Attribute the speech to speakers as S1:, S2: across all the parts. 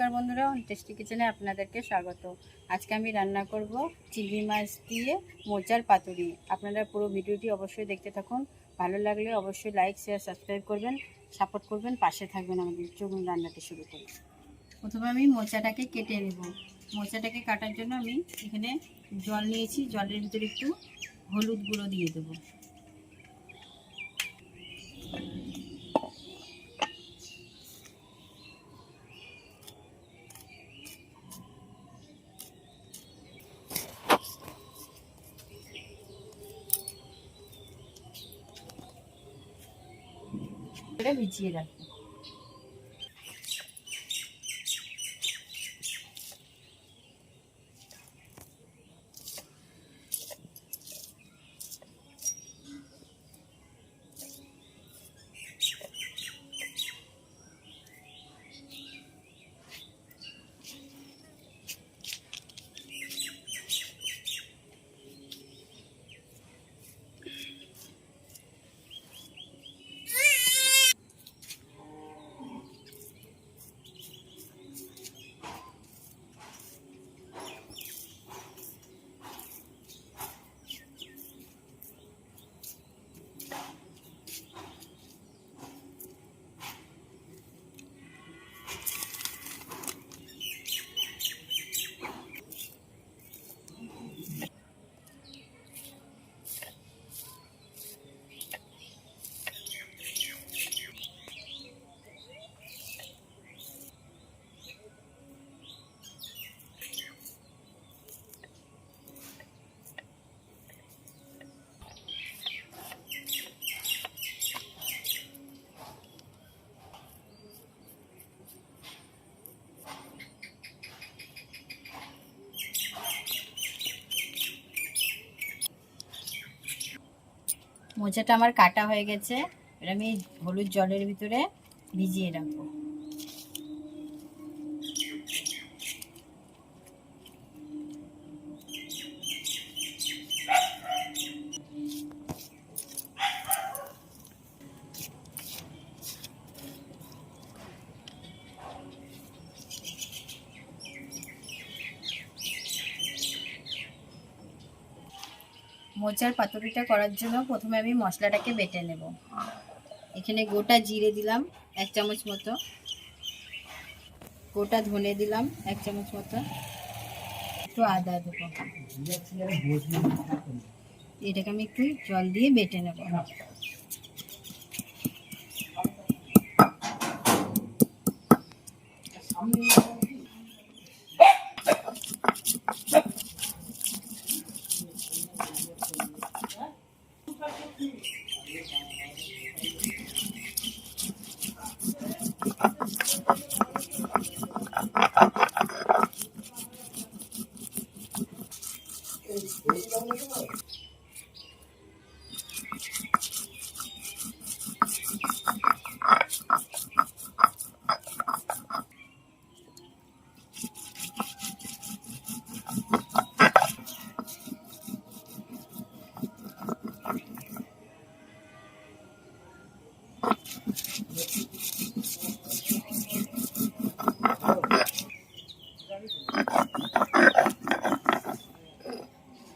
S1: নমস্কার বন্ধুরা টেস্টি কিচেনে আপনাদেরকে স্বাগত। আজকে আমি রান্না করব চিংড়ি মাছ দিয়ে মোচার পাতুরি। আপনারা পুরো ভিডিওটি অবশ্যই দেখতে থাকুন। ভালো লাগলে অবশ্যই লাইক শেয়ার সাবস্ক্রাইব করবেন সাপোর্ট করবেন, পাশে থাকবেন আমাদের চলুন রান্নাটি শুরু করি। প্রথমে আমি মোচাটাকে কেটে নেব। মোচাটাকে কাটার জন্য আমি এখানে জল নিয়েছি। জলের ভিতরে একটু হলুদ গুঁড়ো দিয়ে দেবো। এটা ভিজিয়ে রাখব মোচাটা আমার কাটা হয়ে গেছে এটা আমি হলুদ জলের ভিতরে ভিজিয়ে রাখব। মোচার পাতুরিটা করার জন্য প্রথমে আমি মশলাটাকে বেটে নেব। এখানে গোটা জিরে দিলাম এক চামচ মতো। গোটা ধনে দিলাম এক চামচ মতো। একটু আদা দেবো। এটাকে আমি একটু জল দিয়ে বেটে নেব।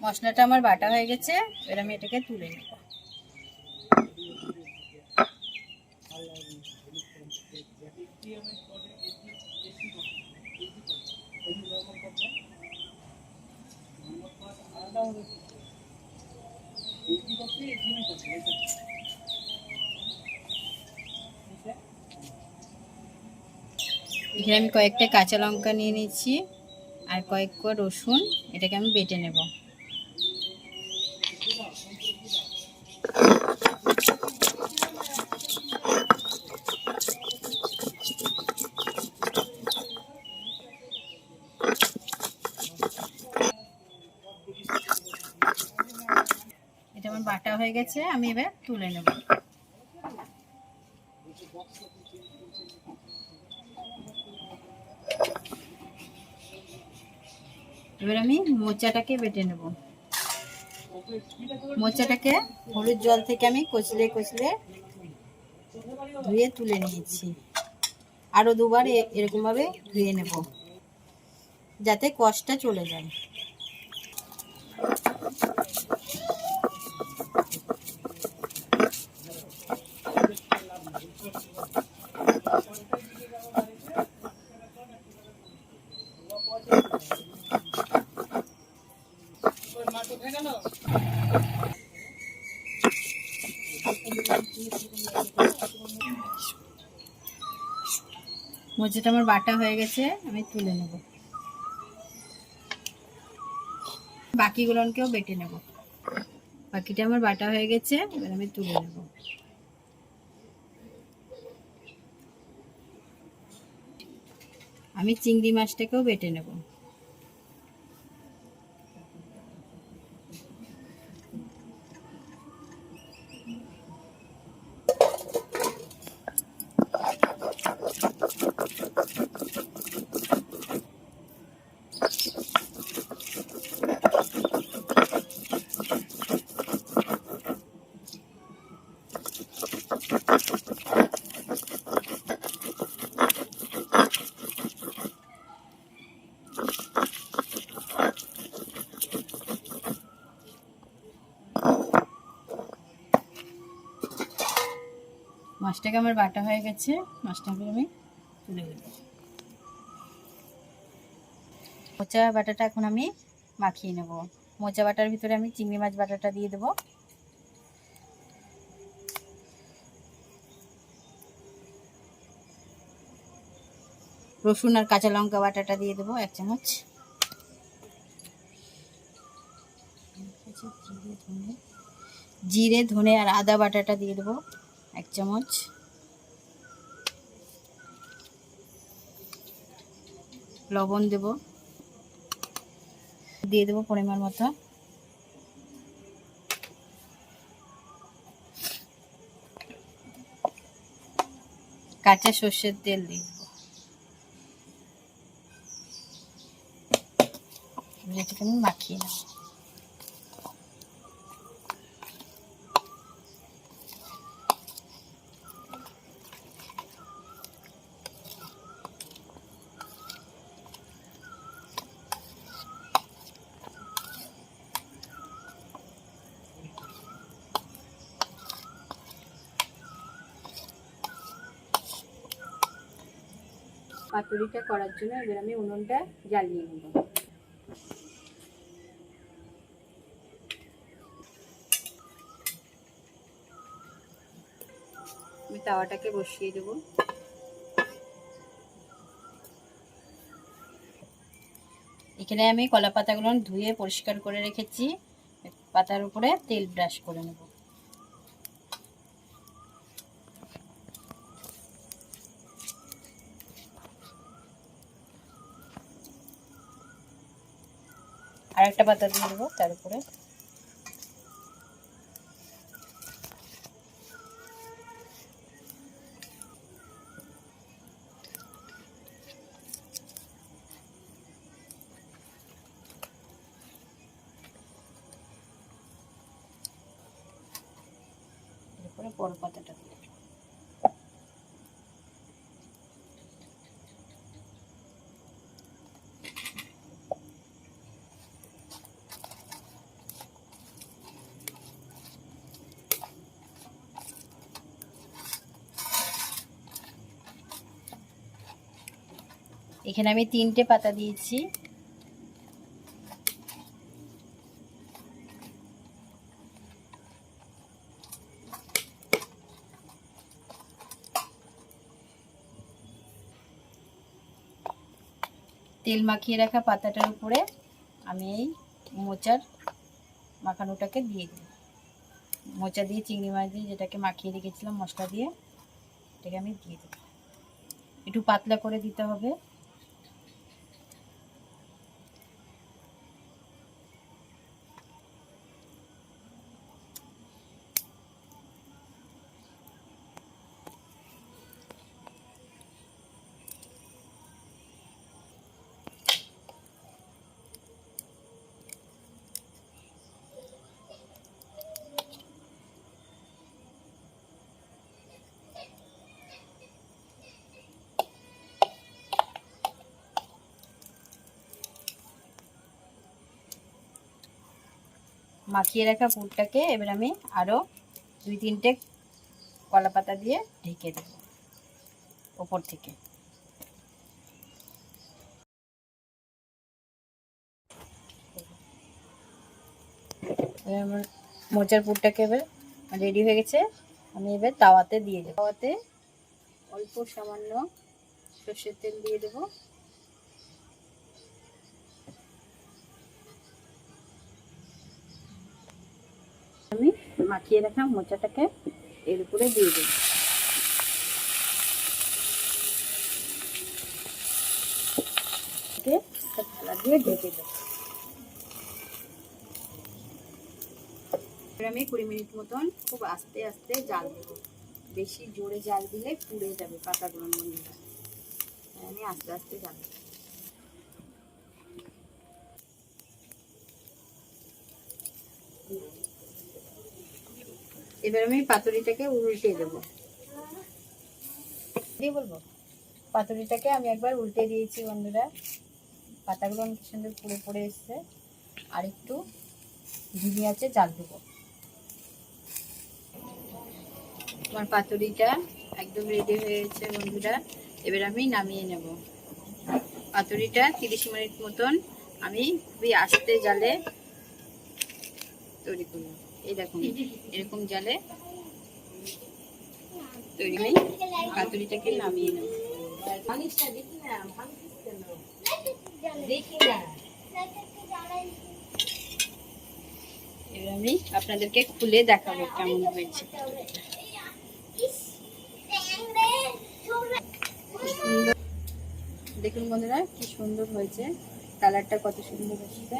S1: মশলাটা আমার বাটা হয়ে গেছে এবার আমি এটাকে তুলে নেব। এখানে আমি কয়েকটা কাঁচা লঙ্কা নিয়ে নিচ্ছি আর কয়েক কোয়া রসুন, এটাকে আমি বেটে নেব। এটা আমার বাটা হয়ে গেছে, আমি এবার তুলে নেব। মোচাটাকে বেটে নেব। মোচাটাকে হলুদ জল থেকে আমি কচলে কচলে ধুয়ে তুলে নিয়েছি। আরও দুবার এরকমভাবে ধুয়ে নেব, যাতে কষ্টটা চলে যায়। মোচাটা আমার বাটা হয়ে গেছে, আমি তুলে নেব। বাকিগুলোকেও বেটে নেব। বাকিটা আমার বাটা হয়ে গেছে, এবার আমি তুলে নেব। আমি চিংড়ি মাছটাকেও বেটে নেব। মাছটাকে আমার বাটা হয়ে গেছে মাছটাকে আমি তুলে দেব মোচা বাটাটা এখন আমি মাখিয়ে নেব। মোচা বাটার ভিতরে আমি চিংড়ি মাছ বাটাটা দিয়ে দেবো। রসুন আর কাঁচা লঙ্কা বাটাটা দিয়ে দেবো এক চামচ। জিরে, ধনে আর আদা বাটাটা দিয়ে দেবো এক চামচ। লবণ দেব। দিয়ে দেবো পরিমাণ মতো। কাঁচা সর্ষের তেল দিয়ে দেবো। আমি মাখিয়ে নেব। পাতুরিটা করার জন্য এবার আমি উনুনটা জ্বালিয়ে নেব। আমি তাওয়াটাকে বসিয়ে দেব। এখানে আমি কলা পাতাগুলো ধুয়ে পরিষ্কার করে রেখেছি। পাতার উপরে তেল ব্রাশ করে নেব। আর একটা পাতা দিয়ে দেবো তার উপরে বড় পাতাটা দিয়ে এখানে আমি তিনটে পাতা দিয়েছি। তেল মাখিয়ে রাখা পাতাটার উপরে আমি এই মোচার মাখানোটাকে দিয়ে দিই মোচা দিয়ে চিংড়ি মাছ দিয়ে যেটাকে মাখিয়ে রেখেছিলাম মশলা দিয়ে, এটাকে আমি দিয়ে দেবো। একটু পাতলা করে দিতে হবে। মাখিয়ে রাখা পুরটাকে এবার আমি আরও দুই তিনটে কলা পাতা দিয়ে ঢেকে দেব ওপর থেকে। আমার মোচার পুরটাকে এবার রেডি হয়ে গেছে। আমি এবার তাওয়াতে দিয়ে দেবো। তাওয়াতে অল্প সামান্য সর্ষের তেল দিয়ে দেবো। মাখিয়ে রাখা মোচাটাকে এর উপরে দিয়ে দেব থালা দিয়ে ঢেকে দেব আমি কুড়ি মিনিট মতন খুব আস্তে আস্তে জাল দেব। বেশি জোরে জাল দিলে পুড়ে যাবে পাতাগুলো মন্দিরা আমি আস্তে আস্তে জাল দেব। এবার আমি পাতুরিটাকে উল্টে দেবো। দিয়ে বলব? পাতুরিটাকে আমি একবার উল্টে দিয়েছি বন্ধুরা। পাতাগুলো অনেক সুন্দর পুড়ে পড়ে এসছে। আর একটু ঝিমি আছে, জাল দেবো। আমার পাতুরিটা একদম রেডি হয়ে গেছে বন্ধুরা। এবার আমি নামিয়ে নেব। পাতুরিটা তিরিশ মিনিট মতন আমি খুবই আস্তে জালে তৈরি করলাম এই দেখুন, এরকম জালে তৈরি করে পাতুরিটাকে নামিয়ে নেব। এবার আমি আপনাদেরকে খুলে দেখাবো কেমন হয়েছে। দেখুন বন্ধুরা, কি সুন্দর হয়েছে। কালারটা কত সুন্দর হচ্ছে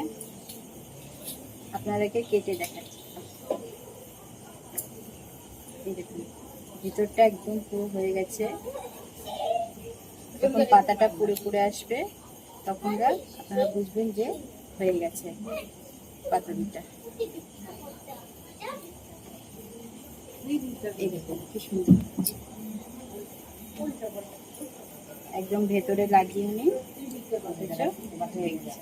S1: আপনাদেরকে কেটে দেখাচ্ছি। দেখুন, ভিতরটা একদম পুরো হয়ে গেছে। যখন পাতাটা পুড়ে পুড়ে আসবে, তখন আপনারা বুঝবেন যে হয়ে গেছে কি সুন্দর একদম ভেতরে লাগিয়ে নিই হয়ে গেছে।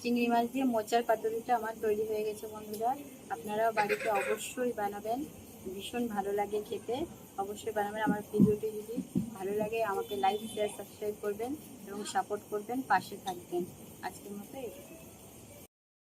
S1: চিংড়ি মাছ দিয়ে মোচার পাতুরিটা আমার তৈরি হয়ে গেছে বন্ধুরা। আপনারাও বাড়িতে অবশ্যই বানাবেন। ভীষণ ভালো লাগে খেতে। অবশ্যই বানাবেন। আমার ভিডিওটি যদি ভালো লাগে, আমাকে লাইক শেয়ার সাবস্ক্রাইব করবেন এবং সাপোর্ট করবেন, পাশে থাকবেন। আজকের মতো এটুকু